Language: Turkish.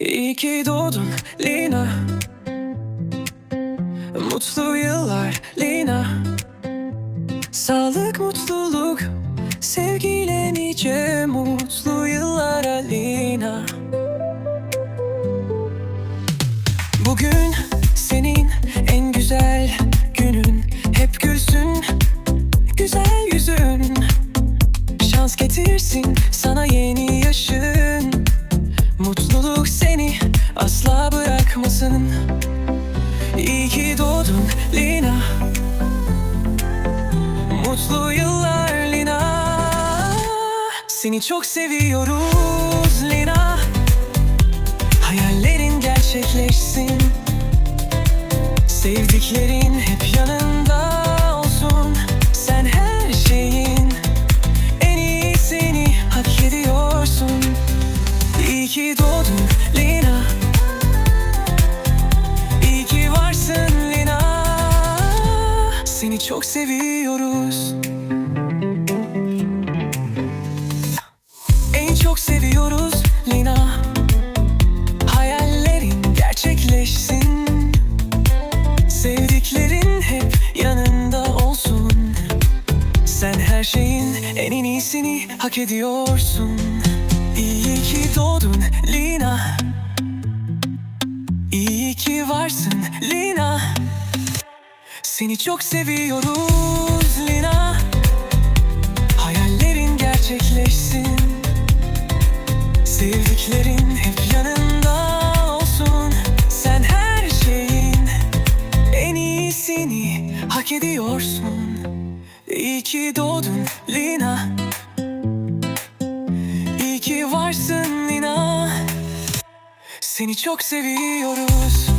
İyi ki doğdun Lina. Mutlu yıllar Lina. Sağlık, mutluluk. Sevgiyle nice mutlu yıllara Lina. Bugün senin en güzel günün. Hep gülsün güzel yüzün. Şans getirsin sana yeni yaşın Mutluluk seni asla bırakmasın. İyi ki doğdun Lina. Mutlu yıllar Lina. Seni çok seviyoruz Lina. Hayallerin gerçekleşsin. Sevdiklerin Lina. İyi ki varsın Lina. Seni çok seviyoruz. En çok seviyoruz Lina. Hayallerin gerçekleşsin. Sevdiklerin hep yanında olsun. Sen her şeyin en iyisini hak ediyorsun. İyi ki doğdun Lina. İyi ki varsın Lina. Seni çok seviyoruz Lina. Hayallerin gerçekleşsin. Sevdiklerin hep yanında olsun. Sen her şeyin en iyisini hak ediyorsun. İyi ki doğdun Lina Seni çok seviyoruz